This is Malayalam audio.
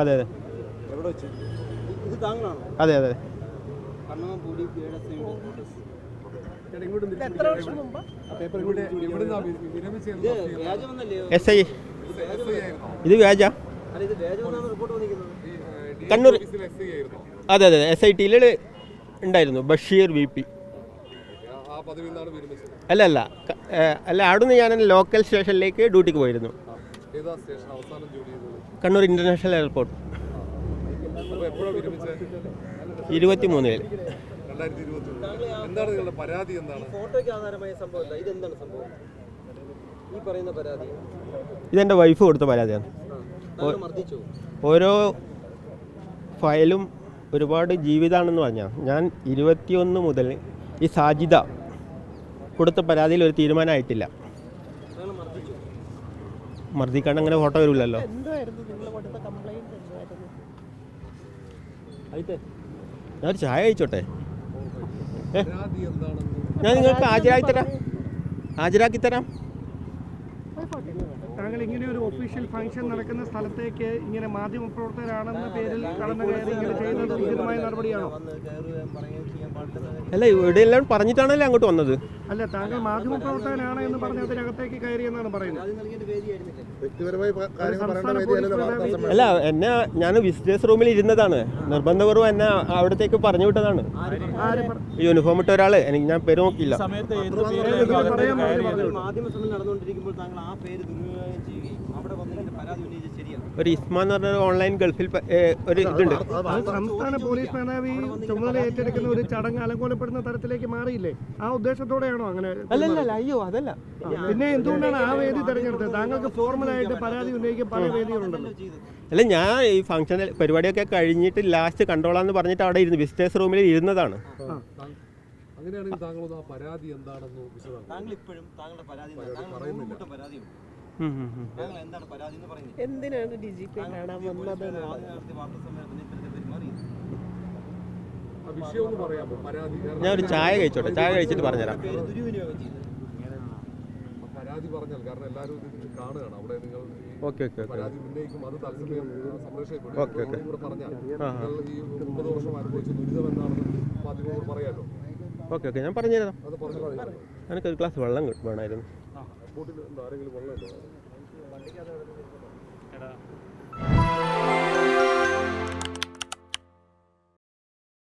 അതെ അതെ. എവിടെ വെച്ച്? ഇത് താങ്കളാണോ? അതെ അതെ എസ് ഐ. ഇത് വ്യാജ. അല്ല ഇത് വ്യാജമെന്നാണ് റിപ്പോർട്ട് വന്നിരിക്കുന്നത്. കണ്ണൂർ. അതെ അതെ എസ് ഐ ടിയിൽ ഉണ്ടായിരുന്നു. ബഷീർ വി പി ആ പദവിയിൽ വിരമിച്ചത്. അല്ല അല്ല. അല്ല അവിടുന്ന് ഞാൻ ലോക്കൽ സ്റ്റേഷനിലേക്ക് ഡ്യൂട്ടിക്ക് പോയിരുന്നു. ഏതാ സ്റ്റേഷൻ അവസാനം ജോലി ചെയ്തത്? Kannur international airport. അപ്പോൾ എപ്പോഴാണ് വിരമിച്ചത്? ഇരുപത്തി രണ്ടായിരത്തി ഇരുപത്തി എന്താണ് നിങ്ങളുടെ പരാതി എന്താണ്? ഫോട്ടോയ്ക്ക് ആധാരമായ സംഭവം ഇതെന്താണ് സംഭവം? ഈ പറയുന്ന പരാതി. ഇതെന്റെ വൈഫ് കൊടുത്ത പരാതിയാണ്. ഓരോ ഫയലും ഒരുപാട് ജീവിതമാണെന്ന് പറഞ്ഞാൽ ഞാൻ ഇരുപത്തിയൊന്ന് മുതൽ ഈ സാജിത കൊടുത്ത പരാതിയിൽ ഒരു തീരുമാനമായിട്ടില്ല. മർദ്ദിക്കാൻ അങ്ങനെ ഫോട്ടോ വരില്ലല്ലോ ഞാൻ ഒരു ചായ കഴിച്ചോട്ടെ? ഞാൻ നിങ്ങൾക്ക് ഹാജരാക്കി തരാം. ഹാജരാക്കി തരാം. താങ്കൾ ഇങ്ങനെ ഒരു ഒഫീഷ്യൽ ഫംഗ്ഷൻ നടക്കുന്ന സ്ഥലത്തേക്ക് ഇങ്ങനെ മാധ്യമപ്രവർത്തകരാണെന്ന പേരിൽ കടന്നു കയറി ഇങ്ങനെ ചെയ്യുന്നത് ഉചിതമായ നടപടിയാണോ? അല്ല ഇവിടെ എല്ലാം പറഞ്ഞിട്ടാണല്ലേ അങ്ങോട്ട് വന്നത്? അല്ല താങ്കൾ മാധ്യമപ്രവർത്തകനാണ് എന്ന് പറഞ്ഞ് അതിനകത്തേക്ക് കയറി എന്നാണ് പറയുന്നത്. അല്ല എന്നെ ഞാൻ വിസിറ്റേഴ്സ് റൂമിൽ ഇരുന്നതാണ്. നിർബന്ധപൂർവം എന്നെ അവിടത്തേക്ക് പറഞ്ഞു വിട്ടതാണ്. യൂണിഫോം ഇട്ട ഒരാൾ. എനിക്ക് ഞാൻ പേര് നോക്കിയില്ല. പറയാൻ പറഞ്ഞു പറയാൻ മാധ്യമ ശ്രമം നടന്നുകൊണ്ടിരിക്കുമ്പോൾ താങ്കൾ ആ പേര് ദുരുപയോഗം ചെയ്യുകയും അവിടെ വന്ന് ഇങ്ങനെ പരാതി ഉന്നയിച്ചത് ശരിയാണ് ഒരു ഇസ്മ എന്ന് പറഞ്ഞ ഒരു ഓൺലൈൻ ഗൾഫിൽ പ- ഏ, ഒരു ഇതുണ്ട്. സംസ്ഥാന പോലീസ് മേധാവി ചുമതല ഏറ്റെടുക്കുന്ന ഒരു ചടങ്ങ് അലങ്കോലപ്പെടുന്ന തരത്തിലേക്ക് മാറിയില്ലേ? ആ ഉദ്ദേശത്തോടെയാണോ അങ്ങനെ അല്ലല്ല അയ്യോ അതല്ല. പിന്നെ എന്തുകൊണ്ടാണ് ആ വേദി തെരഞ്ഞെടുത്തത്? താങ്കൾക്ക് ഫോർമലായിട്ട് പരാതി ഉന്നയിക്കാൻ പല വേദികളുണ്ടല്ലോ. അല്ല ഞാൻ ഈ ഫംഗ്ഷൻ പരിപാടിയൊക്കെ കഴിഞ്ഞിട്ട് ലാസ്റ്റ് കണ്ടോളാന്ന് പറഞ്ഞിട്ട് അവിടെ ഇരുന്ന് വിസിറ്റേഴ്സ് റൂമിൽ ഇരുന്നതാണ്. അങ്ങനെയാണെങ്കിൽ താങ്കൾ ആ പരാതി എന്താണെന്ന് വിശദമാക്കും. താങ്കൾ ഇപ്പോഴും താങ്കളുടെ പരാതി പറയുന്നില്ല താങ്കൾ നൂറ് കൂട്ടം പരാതിയുണ്ട്. എന്തിനാണ് ഡി ജി പി കാണാൻ വന്നത്? ഞാൻ ഒരു ചായ കഴിച്ചോട്ടെ? ചായ കഴിച്ചിട്ട് പറഞ്ഞുതരാം. പരാതി പറഞ്ഞാൽ കാരണം എല്ലാവരും ഇത് കാണുകയാണ്. അവിടെ നിങ്ങൾ ഓക്കെ ഓക്കെ പരാതി ഉന്നയിക്കും അത് തത്സമയം സംരക്ഷിക്കപ്പെടും ഓക്കെ, ഓക്കെ. കൂടെ പറഞ്ഞാൽ ആ, ആ. നിങ്ങൾ ഈ മുപ്പത് വർഷം അനുഭവിച്ച ദുരിതം എന്താണെന്ന് മാധ്യമങ്ങളോട് പറയാമല്ലോ ഓക്കെ ഓക്കെ. ഞാൻ പറഞ്ഞുതരാം. അത് പറഞ്ഞു എനിക്കൊരു ഗ്ലാസ് വെള്ളം വേണമായിരുന്നു. ബോട്ടിൽ എന്താ ആരെങ്കിലും വെള്ളമുണ്ടോ?